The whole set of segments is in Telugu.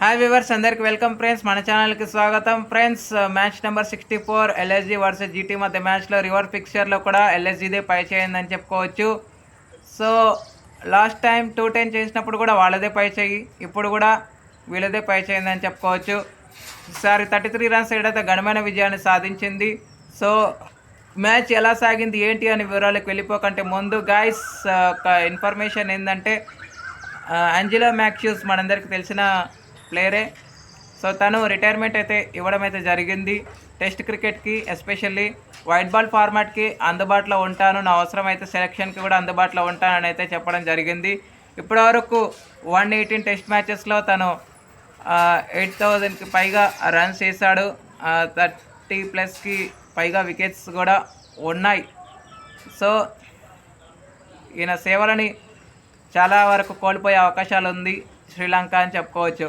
హాయ్ వివర్స్ అందరికి వెల్కమ్ ఫ్రెండ్స్ మన ఛానల్కి స్వాగతం. Friends match number sixty four LSG versus GT మధ్య మ్యాచ్లో రివర్ పిక్చర్లో కూడా ఎల్ఎస్జీదే పై చేయిందని చెప్పుకోవచ్చు. So last time two ten చేసినప్పుడు కూడా వాళ్ళదే పై చేయి. ఇప్పుడు కూడా వీళ్ళదే పై చేయిందని చెప్పుకోవచ్చు. ఈసారి థర్టీ త్రీ రన్స్ ఏడైతే ఘనమైన విజయాన్ని సాధించింది. సో మ్యాచ్ ఎలా సాగింది ఏంటి అనే వివరాలకు వెళ్ళిపోకంటే ముందు గాయస్ uh, ఒక ఇన్ఫర్మేషన్ ఏంటంటే uh, అంజిలో మ్యాక్ష్యూస్ మనందరికీ తెలిసిన ప్లేయరే. సో తను రిటైర్మెంట్ అయితే ఇవ్వడం అయితే జరిగింది. టెస్ట్ క్రికెట్కి ఎస్పెషల్లీ వైట్ బాల్ ఫార్మాట్కి అందుబాటులో ఉంటాను. నా అవసరం అయితే సెలక్షన్కి కూడా అందుబాటులో ఉంటానని అయితే చెప్పడం జరిగింది. ఇప్పటివరకు వన్ ఎయిటీన్ టెస్ట్ మ్యాచెస్లో తను ఎయిట్ థౌజండ్కి పైగా రన్స్ చేశాడు థర్టీ ప్లస్కి పైగా వికెట్స్ కూడా ఉన్నాయి. సో ఈయన సేవలని చాలా వరకు కోల్పోయే అవకాశాలు ఉంది. శ్రీలంక అని చెప్పుకోవచ్చు.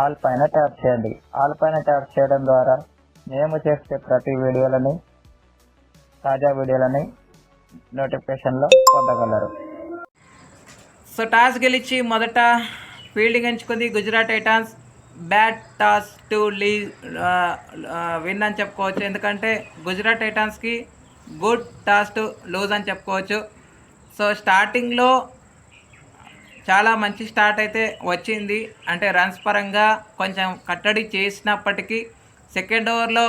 ఆల్ పైన ట్యాప్ చేయండి. ఆల్ పైన ట్యాప్ చేయడం ద్వారా మేము చేసే ప్రతి వీడియోలని తాజా వీడియోలని నోటిఫికేషన్లో పొందగలరు. సో టాస్ గెలిచి మొదట ఫీల్డింగ్ ఎంచుకుంది Gujarat Titans. Bad toss to Lee win అని చెప్పుకోవచ్చు. ఎందుకంటే గుజరాత్ టైటాన్స్కి గుడ్ టాస్ టు లూజ్ అని చెప్పుకోవచ్చు. సో స్టార్టింగ్లో చాలా మంచి స్టార్ట్ అయితే వచ్చింది. అంటే రన్స్ పరంగా కొంచెం కట్టడి చేసినప్పటికీ సెకండ్ ఓవర్లో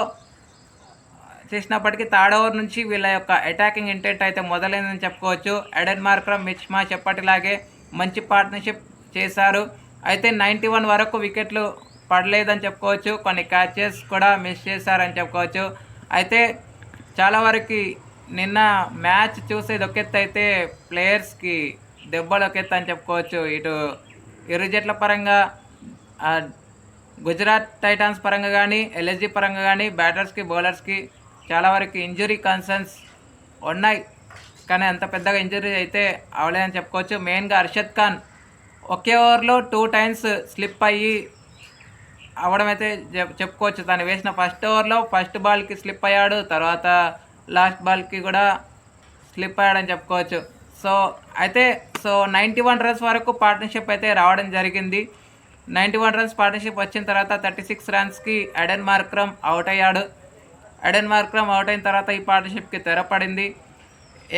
చేసినప్పటికీ థర్డ్ ఓవర్ నుంచి వీళ్ళ యొక్క అటాకింగ్ ఇంటెంట్ అయితే మొదలైందని చెప్పుకోవచ్చు. ఎడెన్ మార్క్రమ్ మిచ్ మా చెప్పటిలాగే మంచి పార్ట్నర్షిప్ చేశారు. అయితే నైంటీ వన్ వరకు వికెట్లు పడలేదని చెప్పుకోవచ్చు. కొన్ని క్యాచెస్ కూడా మిస్ చేశారని చెప్పుకోవచ్చు. అయితే చాలా వరకు నిన్న మ్యాచ్ చూసేది ఒక అయితే ప్లేయర్స్కి దెబ్బలు ఒక ఎత్తు అని చెప్పుకోవచ్చు. ఇటు ఇరు జట్ల పరంగా గుజరాత్ టైటాన్స్ పరంగా కానీ ఎల్ఎస్జి పరంగా కానీ బ్యాటర్స్కి బౌలర్స్కి చాలా వరకు ఇంజురీ కన్సర్న్స్ ఉన్నాయి. కానీ అంత పెద్దగా ఇంజురీ అయితే అవలేదని చెప్పుకోవచ్చు. మెయిన్గా అర్షద్ ఖాన్ ఒకే ఓవర్లో టూ టైమ్స్ స్లిప్ అయ్యి అవడం అయితే చెప్- చెప్పుకోవచ్చు. తను వేసిన ఫస్ట్ ఓవర్లో ఫస్ట్ బాల్కి స్లిప్ అయ్యాడు. తర్వాత లాస్ట్ బాల్కి కూడా స్లిప్ అయ్యాడని చెప్పుకోవచ్చు. సో అయితే సో నైంటీ వన్ రన్స్ వరకు పార్ట్నర్షిప్ అయితే రావడం జరిగింది. నైంటీ వన్ రన్స్ పార్ట్నర్షిప్ వచ్చిన తర్వాత థర్టీ సిక్స్ రన్స్కి అడెన్ మార్క్రమ్ అవుట్ అయ్యాడు. అడెన్ మార్క్రమ్ అవుట్ అయిన తర్వాత ఈ పార్ట్నర్షిప్కి తెరపడింది.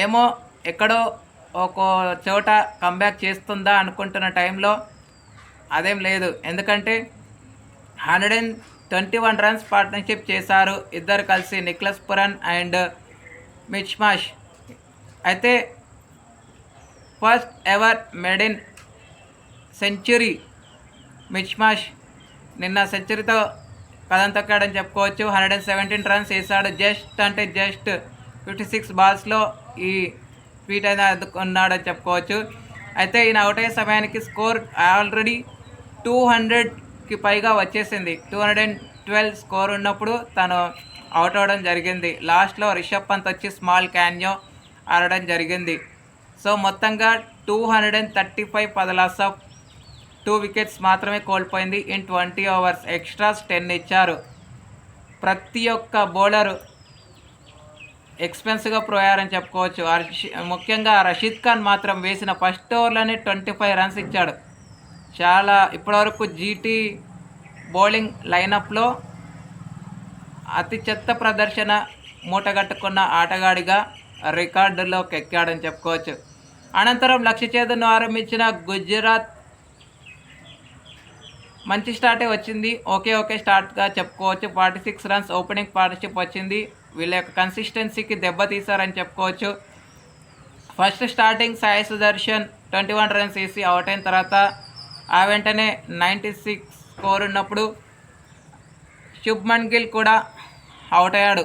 ఏమో ఎక్కడో ఒక చోట కంబ్యాక్ చేస్తుందా అనుకుంటున్న టైంలో అదేం లేదు. ఎందుకంటే hundred and twenty one runs partnership చేశారు. ఇద్దరు కలిసి Nicholas Pooran and Mitch Marsh. అయితే first ever maiden century Mitch Marsh నిన్న సెంచరీతో కథం తొక్కాడని చెప్పుకోవచ్చు. హండ్రెడ్ అండ్ సెవెంటీన్ రన్స్ వేసాడు జస్ట్ అంటే జస్ట్ ఫిఫ్టీ సిక్స్ బాల్స్లో ఈ ఫీట్ అయిన అందుకున్నాడని చెప్పుకోవచ్చు. అయితే ఈయన అవుట్ అయ్యే సమయానికి స్కోర్ ఆల్రెడీ టూ హండ్రెడ్కి పైగా వచ్చేసింది. Two hundred and twelve score ఉన్నప్పుడు తను అవుట్ అవ్వడం జరిగింది. లాస్ట్లో రిషబ్ పంత్ వచ్చి స్మాల్ క్యాన్యో ఆడడం జరిగింది. సో మొత్తంగా two hundred and thirty five పదలాస్ of two wickets మాత్రమే కోల్పోయింది. In twenty overs extras ten ఇచ్చారు. ప్రతి ఒక్క బౌలరు ఎక్స్పెన్సివ్గా పోయారని చెప్పుకోవచ్చు. ముఖ్యంగా రషీద్ ఖాన్ మాత్రం వేసిన ఫస్ట్ ఓవర్లోనే ట్వంటీ ఫైవ్ రన్స్ ఇచ్చాడు. చాలా ఇప్పటివరకు జీటీ బౌలింగ్ లైనప్లో అతి చెత్త ప్రదర్శన మూటగట్టుకున్న ఆటగాడిగా రికార్డులోకి ఎక్కాడని చెప్పుకోవచ్చు. అనంతరం లక్ష్య చేదును ఆరంభించిన గుజరాత్ మంచి స్టార్టే వచ్చింది. ఓకే ఓకే స్టార్ట్గా చెప్పుకోవచ్చు. Forty six runs opening partnership వచ్చింది. వీళ్ళ యొక్క కన్సిస్టెన్సీకి దెబ్బతీశారని చెప్పుకోవచ్చు. First starting Sai Sudharsan twenty one runs వేసి అవుట్ అయిన తర్వాత ఆ వెంటనే నైంటీ సిక్స్ స్కోర్ ఉన్నప్పుడు శుభ్మన్ గిల్ కూడా అవుట్ అయ్యాడు.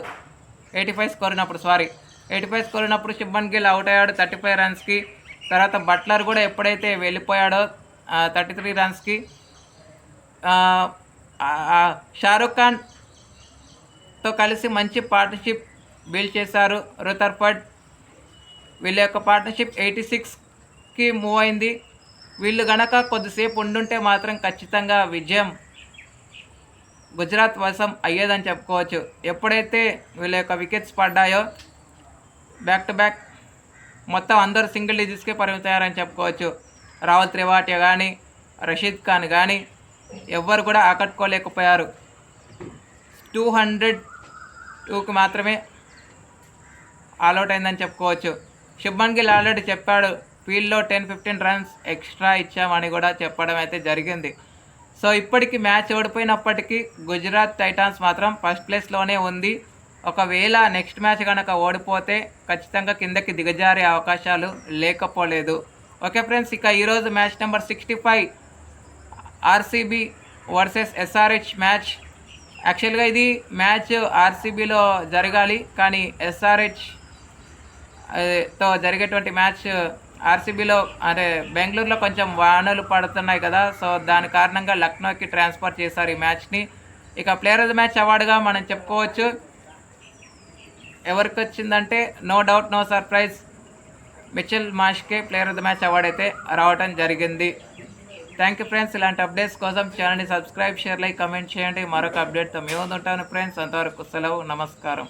ఎయిటీ ఫైవ్ స్కోర్ ఉన్నప్పుడు సారీ ఎయిటీ ఫైవ్ స్కోర్ ఉన్నప్పుడు శుభ్మన్ గిల్ అవుట్ అయ్యాడు. థర్టీ ఫైవ్ రన్స్కి తర్వాత బట్లర్ కూడా ఎప్పుడైతే వెళ్ళిపోయాడో థర్టీ త్రీ రన్స్కి షారుఖ్ ఖాన్తో కలిసి మంచి పార్ట్నర్షిప్ బిల్డ్ చేశారు. రుతర్ఫర్డ్ వీళ్ళ యొక్క పార్ట్నర్షిప్ ఎయిటీ సిక్స్కి మూవ్ అయింది. వీళ్ళు గనక కొద్దిసేపు ఉండుంటే మాత్రం ఖచ్చితంగా విజయం గుజరాత్ వశం అయ్యేదని చెప్పుకోవచ్చు. ఎప్పుడైతే వీళ్ళ యొక్క వికెట్స్ పడ్డాయో బ్యాక్ టు బ్యాక్ మొత్తం అందరూ సింగిల్ డిజిట్స్కే పరిమితయ్యారని చెప్పుకోవచ్చు. రాహుల్ త్రివాటి కానీ రషీద్ ఖాన్ కానీ ఎవ్వరు కూడా ఆకట్టుకోలేకపోయారు. టూ హండ్రెడ్ టూకి మాత్రమే ఆల్అౌట్ అయిందని చెప్పుకోవచ్చు. శుభ్మన్ గిల్ ఆల్రెడీ చెప్పాడు ఫీల్డ్లో టెన్ ఫిఫ్టీన్ రన్స్ ఎక్స్ట్రా ఇచ్చామని కూడా చెప్పడం అయితే జరిగింది. సో ఇప్పటికి మ్యాచ్ ఓడిపోయినప్పటికీ గుజరాత్ టైటాన్స్ మాత్రం ఫస్ట్ ప్లేస్లోనే ఉంది. ఒకవేళ నెక్స్ట్ మ్యాచ్ కనుక ఓడిపోతే ఖచ్చితంగా కిందకి దిగజారే అవకాశాలు లేకపోలేదు. ఓకే ఫ్రెండ్స్ ఇక ఈరోజు match number sixty five RCB versus SRH match. యాక్చువల్గా ఇది మ్యాచ్ ఆర్సీబీలో జరగాలి కానీ ఎస్ఆర్హెచ్తో జరిగేటువంటి మ్యాచ్ ఆర్సీబీలో అంటే బెంగళూరులో కొంచెం వానలు పడుతున్నాయి కదా సో దాని కారణంగా లక్నోకి ట్రాన్స్ఫర్ చేశారు ఈ మ్యాచ్ని. ఇక ప్లేయర్ ఆఫ్ ద మ్యాచ్ అవార్డుగా మనం చెప్పుకోవచ్చు. ఎవరికి వచ్చిందంటే no doubt no surprise Mitchell మాష్కే player of the match award అయితే రావడం జరిగింది. థ్యాంక్ యూ ఫ్రెండ్స్ ఇలాంటి అప్డేట్స్ కోసం ఛానల్ని సబ్స్క్రైబ్ షేర్ లైక్ కమెంట్ చేయండి. మరొక అప్డేట్తో మేము ఉంటాను ఫ్రెండ్స్ అంతవరకు సెలవు నమస్కారం.